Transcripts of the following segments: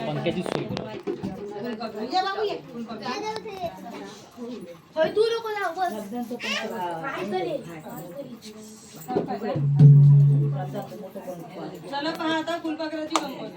पंख्याची सोय तू नको चला पहा आता फुलपाखराची गंमत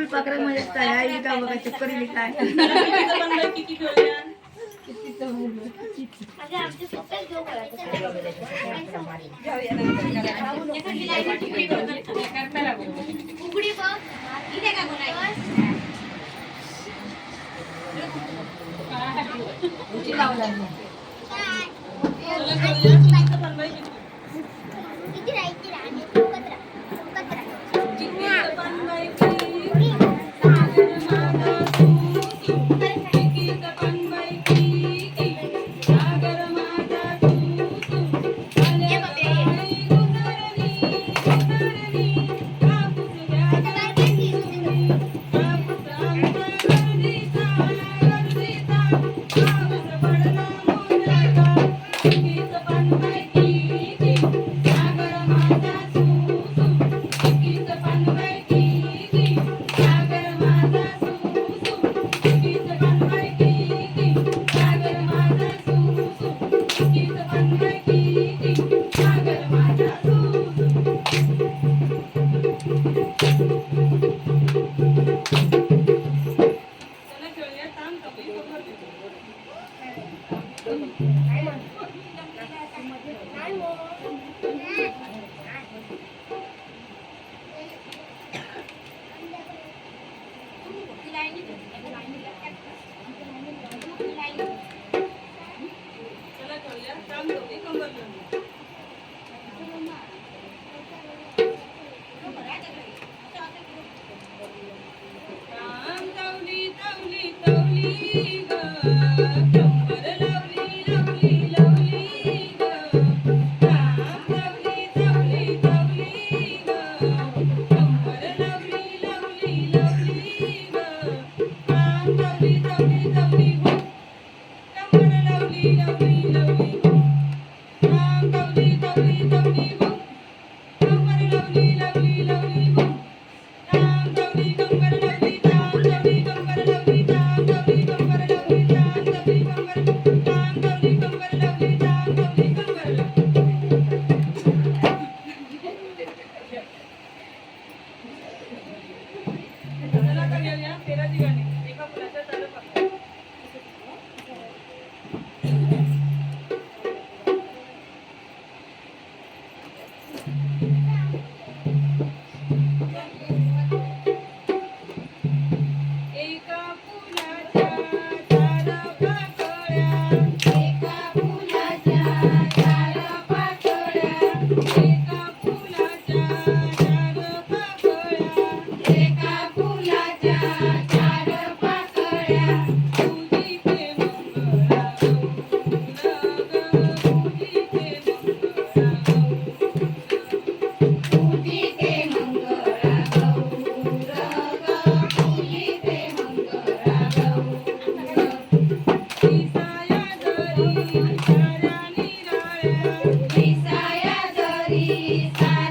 फुल पाकरा मध्ये तयारी का बघा चक्कर काय? उघडी వెళ్ళినా తెరది కానీ Peace.